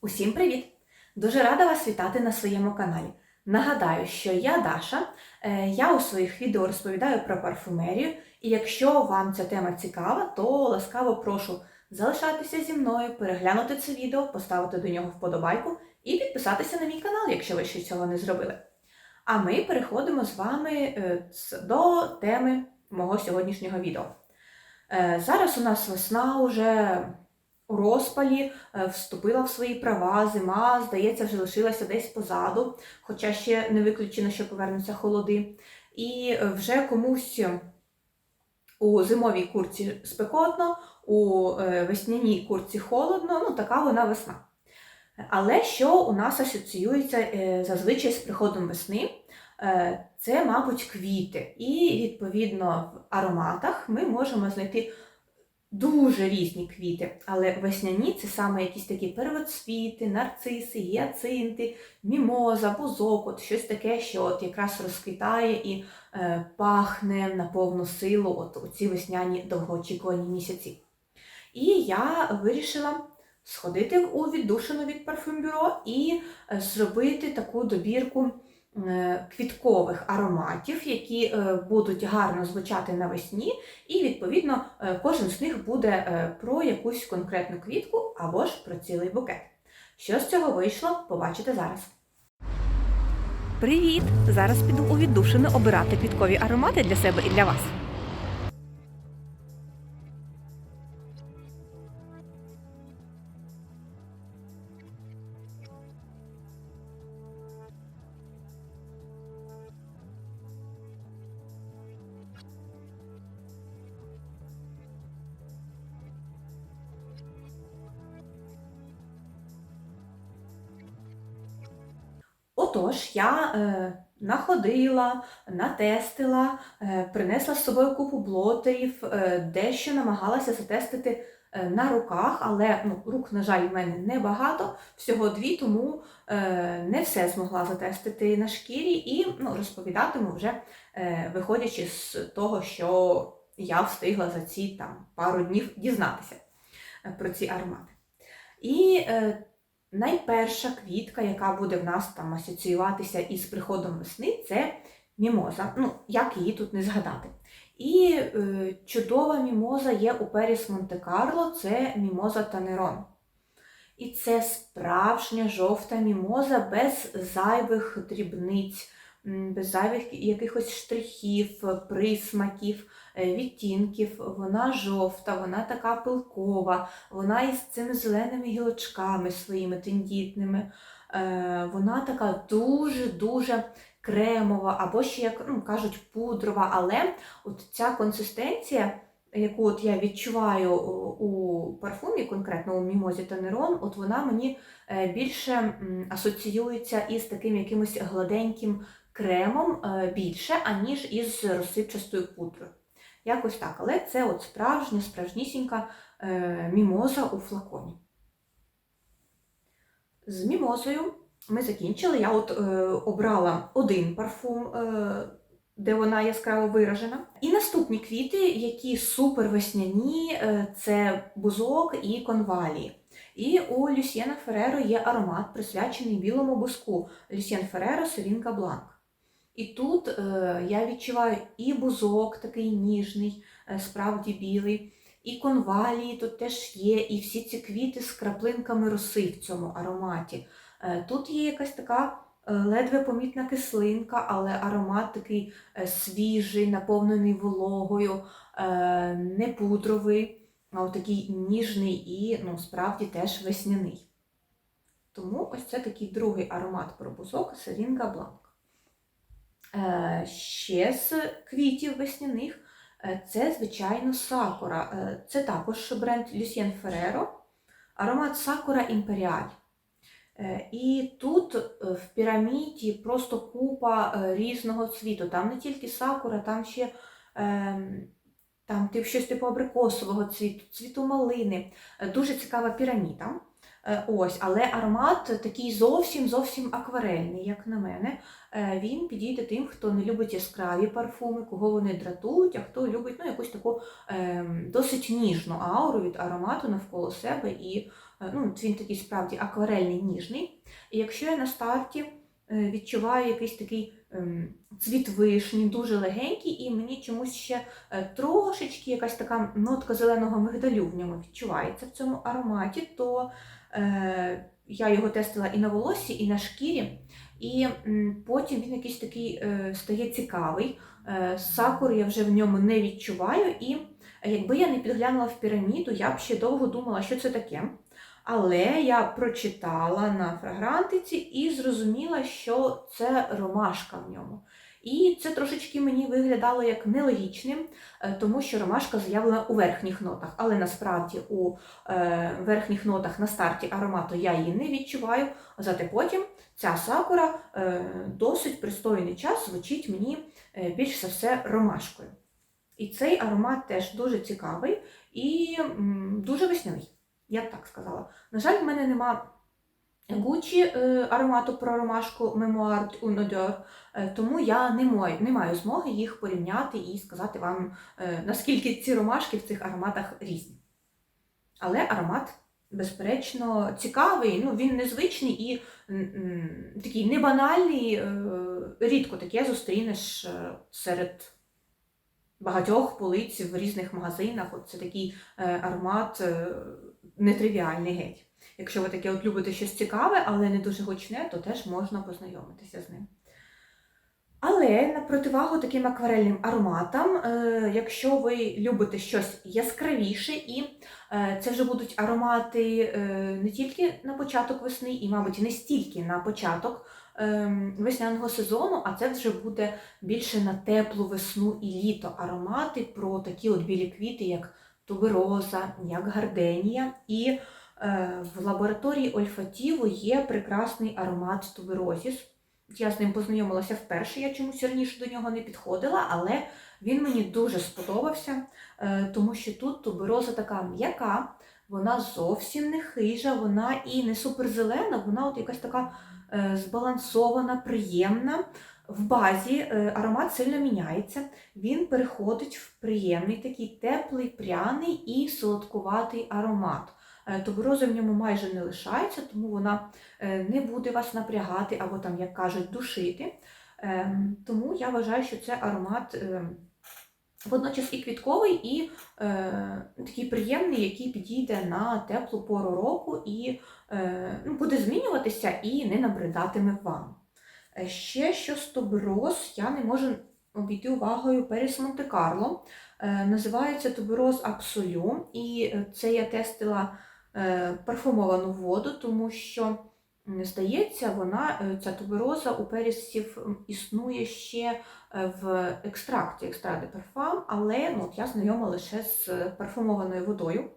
Усім привіт! Дуже рада вас вітати на своєму каналі. Нагадаю, що я Даша. Е, Я у своїх відео розповідаю про парфумерію, і якщо вам ця тема цікава, то ласкаво прошу залишатися зі мною, переглянути це відео, поставити до нього вподобайку і підписатися на мій канал, якщо ви ще цього не зробили. А ми переходимо з вами е, до теми мого сьогоднішнього відео. Е, Зараз у нас весна уже у розпалі, е, вступила в свої права, зима, здається, вже лишилася десь позаду, хоча ще не виключено, що повернуться холоди. І е, вже комусь у зимовій курці спекотно, у е, весняній курці холодно, ну така вона весна. Але що у нас асоціюється зазвичай з приходом весни? Це, мабуть, квіти. І, відповідно, в ароматах ми можемо знайти дуже різні квіти, але весняні це саме якісь такі первоцвіти, нарциси, гіацинти, мімоза, бузок, от щось таке, що от якраз розквітає і е, пахне на повну силу от у ці весняні довгоочікувані місяці. І я вирішила сходити у віддушину від парфюмбюро і е, зробити таку добірку квіткових ароматів, які е, будуть гарно звучати навесні, і відповідно е, кожен з них буде е, про якусь конкретну квітку або ж про цілий букет. Що з цього вийшло, побачите зараз. Привіт! Зараз піду у віддушину обирати квіткові аромати для себе і для вас. Отож, я е, находила, натестила, е, принесла з собою купу блотерів, е, дещо намагалася затестити е, на руках, але ну, рук, на жаль, в мене небагато, всього дві, тому е, не все змогла затестити на шкірі і ну, розповідатиму вже е, виходячи з того, що я встигла за ці там, пару днів дізнатися е, про ці аромати. І е, Найперша квітка, яка буде в нас там асоціюватися із приходом весни, це мімоза. Ну, як її тут не згадати. І е, чудова мімоза є у Періс Монте-Карло, це мімоза Танерон. І це справжня жовта мімоза без зайвих дрібниць, без зайвих якихось штрихів, присмаків, е, відтінків. Вона жовта, вона така пилкова, вона із цими зеленими гілочками своїми тендітними. Е, Вона така дуже-дуже кремова, або ще, як ну, кажуть, пудрова, але от ця консистенція, яку от я відчуваю у парфумі, конкретно у мімозі Танерон, от вона мені е, більше асоціюється із таким якимось гладеньким кремом е, більше, аніж із розсипчастою пудрою. Якось так, але це от справжня, справжнісінька е, мімоза у флаконі. З мімозою ми закінчили. Я от е, обрала один парфум, е, де вона яскраво виражена. І наступні квіти, які супер весняні, е, це бузок і конвалії. І у Люсьєна Фереро є аромат, присвячений білому бузку Люсьєн Фереро Селінка Бланк. І тут е, я відчуваю і бузок такий ніжний, е, справді білий, і конвалії тут теж є, і всі ці квіти з краплинками роси в цьому ароматі. Е, Тут є якась така е, ледве помітна кислинка, але аромат такий е, свіжий, наповнений вологою, е, не пудровий, а такий ніжний і ну, справді теж весняний. Тому ось це такий другий аромат про бузок Серінга Бланк. Е, Ще з квітів весняних е, це, звичайно, сакура. Е, Це також бренд Lucien Ferrero. Аромат сакура Імперіаль. І тут в піраміді просто купа різного цвіту. Там не тільки сакура, там ще ем, там щось типу абрикосового цвіту, цвіту малини. Дуже цікава піраміда. Е, Ось, але аромат такий зовсім зовсім акварельний, як на мене. Е, Він підійде тим, хто не любить яскраві парфуми, кого вони дратують, а хто любить ну, якусь таку ем, досить ніжну ауру від аромату навколо себе. І е, ну, він такий справді акварельний, ніжний. І якщо я на старті відчуваю якийсь такий ем, цвіт вишні, дуже легенький, і мені чомусь ще трошечки якась така нотка зеленого мигдалю в ньому відчувається в цьому ароматі, то я його тестила і на волоссі, і на шкірі. І потім він якийсь такий е, стає цікавий. Е, сакур я вже в ньому не відчуваю. І якби я не підглянула в піраміду, я б ще довго думала, що це таке. Але я прочитала на фрагрантиці і зрозуміла, що це ромашка в ньому. І це трошечки мені виглядало як нелогічним, е, тому що ромашка заявлена у верхніх нотах. Але насправді у е, верхніх нотах на старті аромату я її не відчуваю, зате потім ця сакура е, досить пристойний час звучить мені більш за все ромашкою. І цей аромат теж дуже цікавий і дуже весняний, я б так сказала. На жаль, в мене нема Гуччі е, аромату про ромашку Memoir un odeur, е, тому я не маю, не маю змоги їх порівняти і сказати вам, е, наскільки ці ромашки в цих ароматах різні. Але аромат, безперечно, цікавий, ну, він незвичний і такий небанальний, рідко таке зустрінеш серед багатьох полиць в різних магазинах. От це такий аромат нетривіальний геть. Якщо ви таке от любите щось цікаве, але не дуже гучне, то теж можна познайомитися з ним. Але на противагу таким акварельним ароматам, е, якщо ви любите щось яскравіше, і е, це вже будуть аромати е, не тільки на початок весни, і, мабуть, не стільки на початок весняного сезону, а це вже буде більше на теплу весну і літо. Аромати про такі от білі квіти, як тубероза, як гарденія. І е, в лабораторії Ольфатіво є прекрасний аромат туберозіс. Я з ним познайомилася вперше, я чомусь раніше до нього не підходила, але він мені дуже сподобався, е, тому що тут тубероза така м'яка, вона зовсім не хижа, вона і не суперзелена, вона от якась така е, збалансована, приємна. В базі е, аромат сильно міняється, він переходить в приємний, такий теплий, пряний і солодкуватий аромат. Е, Тубероза в ньому майже не лишається, тому вона е, не буде вас напрягати або, там, як кажуть, душити. Ем, Тому я вважаю, що це аромат водночас і квітковий, і такий приємний, який підійде на теплу пору року і ну, буде змінюватися і не набридатиме вам. Е, Ще що з тубероз, я не можу обійти увагою Періс Монте-Карло. Е, Називається тубероз Абсолю, і е, це я тестила парфумовану воду, тому що здається, вона ця тубероза у перісів існує ще в екстракті екстракт парфам, але ну, от я знайома лише з парфумованою водою.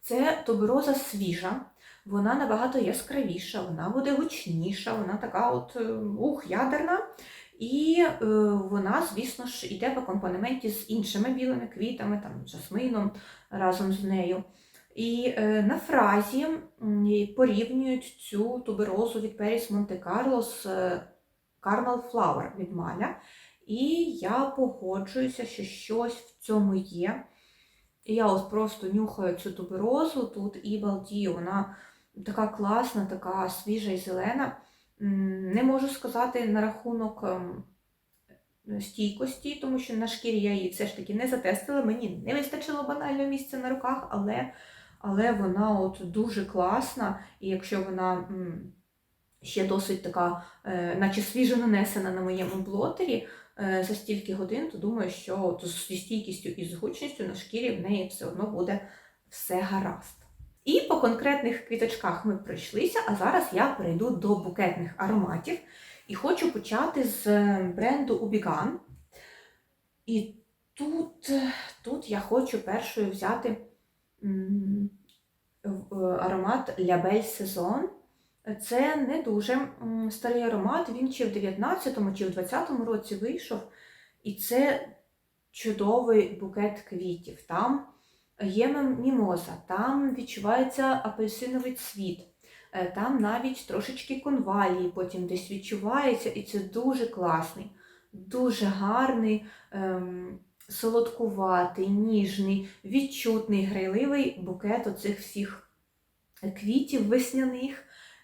Це тубероза свіжа, вона набагато яскравіша, вона буде гучніша, вона така от е, ух, ядерна. І е, вона, звісно ж, йде по компонементі з іншими білими квітами, там, жасмином разом з нею. І е, на фразі порівнюють цю туберозу від Періс Монте-Карло з е, Carmel від Маля. І я погоджуюся, що щось в цьому є. Я ось просто нюхаю цю туберозу тут і балдію. Вона така класна, така свіжа і зелена. Не можу сказати на рахунок ем, стійкості, тому що на шкірі я її все ж таки не затестила. Мені не вистачило банально місця на руках, але, але вона от дуже класна. І якщо вона ще досить така, е, наче свіжо нанесена на моєму блотері е, за стільки годин, то думаю, що от зі стійкістю і з гучністю на шкірі в неї все одно буде все гаразд. І по конкретних квіточках ми пройшлися, а зараз я перейду до букетних ароматів. І хочу почати з е, бренду Ubigan. І тут, е, тут я хочу першою взяти е, аромат Saison. Це не дуже старий аромат, він чи в 19-му, чи в 20-му році вийшов. І це чудовий букет квітів. Там є мімоза, там відчувається апельсиновий цвіт. Е, Там навіть трошечки конвалії потім десь відчувається, і це дуже класний, дуже гарний, ем, солодкуватий, ніжний, відчутний, грайливий букет оцих всіх квітів весняних.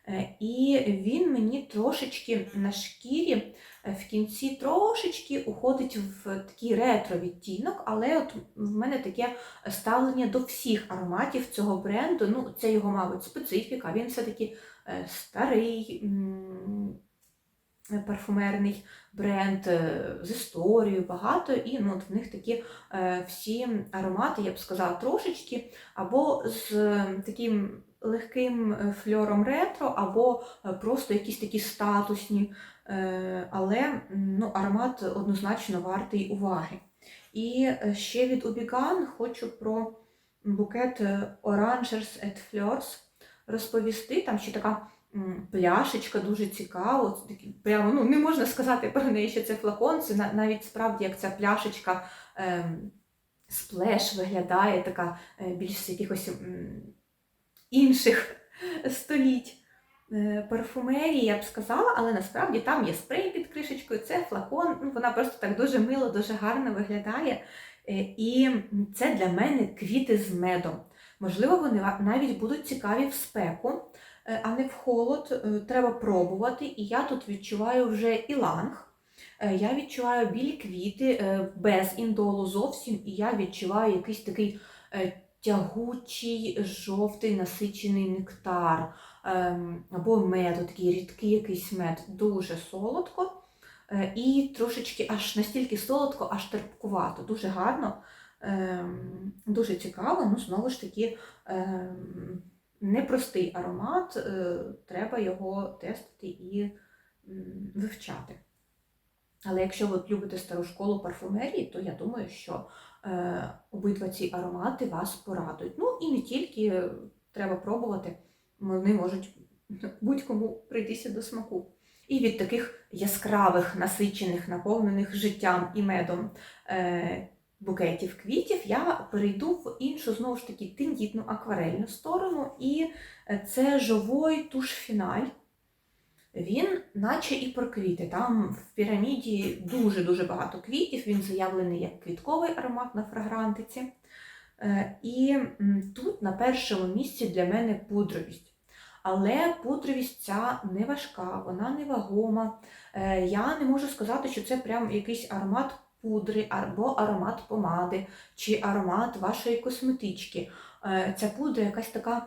Е, І він мені трошечки на шкірі в кінці трошечки уходить в такий ретро відтінок, але от в мене таке ставлення до всіх ароматів цього бренду. Ну, це його, мабуть, специфіка. Він все-таки е, старий парфумерний бренд е, з історією багато, і ну, от в них такі е, всі аромати, я б сказала, трошечки, або з е, таким легким фльором ретро, або просто якісь такі статусні, але ну, аромат однозначно вартий уваги. І ще від Убіган хочу про букет Orangers et Fleurs розповісти. Там ще така пляшечка дуже цікава. Прямо ну, не можна сказати про неї, що це флакон. Це навіть справді як ця пляшечка ем, сплеш виглядає, така е, більш з якихось м, інших століть е, парфумерії, я б сказала, але насправді там є спрей під кришечкою, це флакон, ну, вона просто так дуже мило, дуже гарно виглядає. Е, І це для мене квіти з медом. Можливо, вони навіть будуть цікаві в спеку, а не в холод. Е, Треба пробувати. І я тут відчуваю вже іланг. Е, Я відчуваю білі квіти е, без індолу зовсім, і я відчуваю якийсь такий е, тягучий, жовтий насичений нектар ем, або мед, такий рідкий якийсь мед, дуже солодко. Е, І трошечки аж настільки солодко, аж терпкувато, дуже гарно, ем, дуже цікаво. Ну, знову ж таки, ем, непростий аромат, е, треба його тестити і вивчати. Але якщо ви любите стару школу парфумерії, то я думаю, що е, обидва ці аромати вас порадують. Ну і не тільки е, треба пробувати, вони можуть будь-кому прийтися до смаку. І від таких яскравих, насичених, наповнених життям і медом е, букетів квітів я перейду в іншу, знову ж таки, тендітну акварельну сторону, і е, це живой туш фіналь. Він, наче і про квіти. Там в піраміді дуже-дуже багато квітів. Він заявлений як квітковий аромат на фрагрантиці. Е, І тут на першому місці для мене пудровість. Але пудровість ця не важка, вона не вагома. Е, Я не можу сказати, що це прям якийсь аромат пудри, або аромат помади, чи аромат вашої косметички. Е, Ця пудра якась така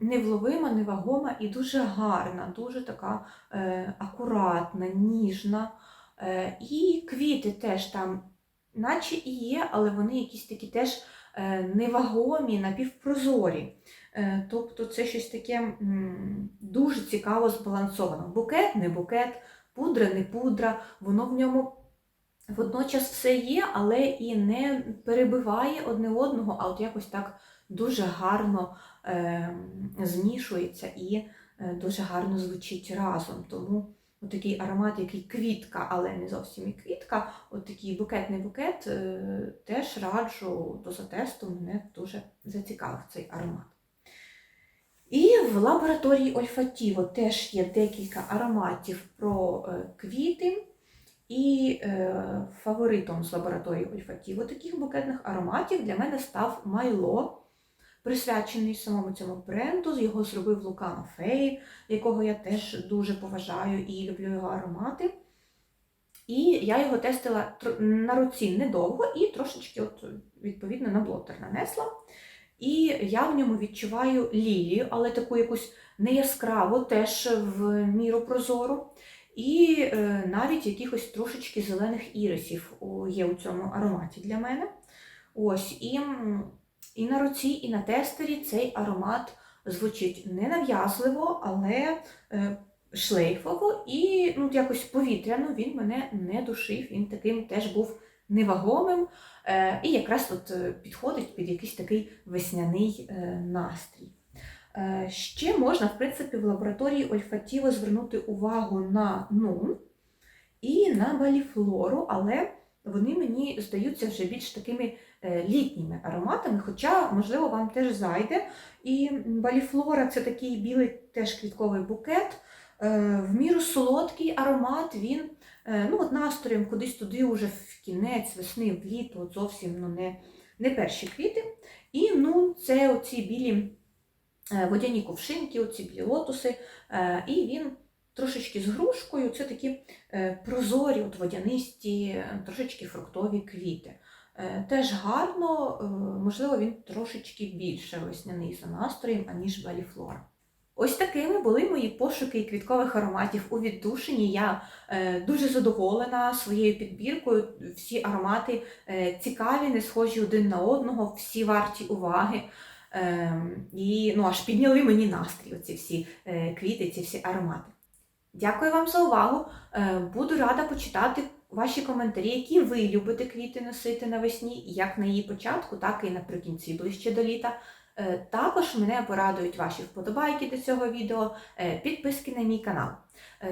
невловима, невагома і дуже гарна, дуже така е, акуратна, ніжна. Е, і квіти теж там, наче і є, але вони якісь такі теж невагомі, напівпрозорі. Тобто це щось таке дуже цікаво збалансовано. Букет, не букет, пудра, не пудра, воно в ньому водночас все є, але і не перебиває одне одного, а от якось так дуже гарно е, змішується і е, дуже гарно звучить разом. Тому такий аромат, який квітка, але не зовсім і квітка, от такий букетний букет, е, теж раджу до затесту, мене дуже зацікавив цей аромат. І в лабораторії Ольфатіво теж є декілька ароматів про е, квіти. І е, фаворитом з лабораторії Ольфатіво таких букетних ароматів для мене став Майло, присвячений самому цьому бренду. Його зробив Лука Мафей, якого я теж дуже поважаю і люблю його аромати. І я його тестила на руці недовго і трошечки, от, відповідно, на блотер нанесла. І я в ньому відчуваю лілію, але таку якусь неяскраву, теж в міру прозору. І е, навіть якихось трошечки зелених ірисів є у цьому ароматі для мене. Ось, і, і на руці, і на тестері цей аромат звучить ненав'язливо, але е, шлейфово і ну, якось повітряно він мене не душив, він таким теж був невагомим. Е, і якраз от е, підходить під якийсь такий весняний е, настрій. Е, Ще можна, в принципі, в лабораторії Ольфатіво звернути увагу на нун і на баліфлору, але вони мені здаються вже більш такими е, літніми ароматами, хоча, можливо, вам теж зайде. І баліфлора це такий білий теж квітковий букет. Е, В міру солодкий аромат, він ну, от настроєм кудись туди, уже в кінець весни, в літо, от зовсім ну, не, не перші квіти. І ну, це оці білі водяні ковшинки, оці білі лотоси, е, і він трошечки з грушкою, це такі е, прозорі, от водянисті, е, трошечки фруктові квіти. Е, Теж гарно, е, можливо, він трошечки більше весняний за настроєм, аніж баліфлора. Ось такими були мої пошуки квіткових ароматів у віддушині. Я е, дуже задоволена своєю підбіркою. Всі аромати е, цікаві, не схожі один на одного, всі варті уваги. Ем, і ну, аж підняли мені настрій оці всі е, квіти, ці всі аромати. Дякую вам за увагу. Е, Буду рада почитати ваші коментарі, які ви любите квіти носити навесні, як на її початку, так і наприкінці ближче до літа. Е, Також мене порадують ваші вподобайки до цього відео, підписки на мій канал.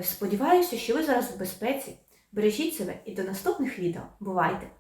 Сподіваюся, що ви зараз в безпеці. Бережіть себе і до наступних відео. Бувайте!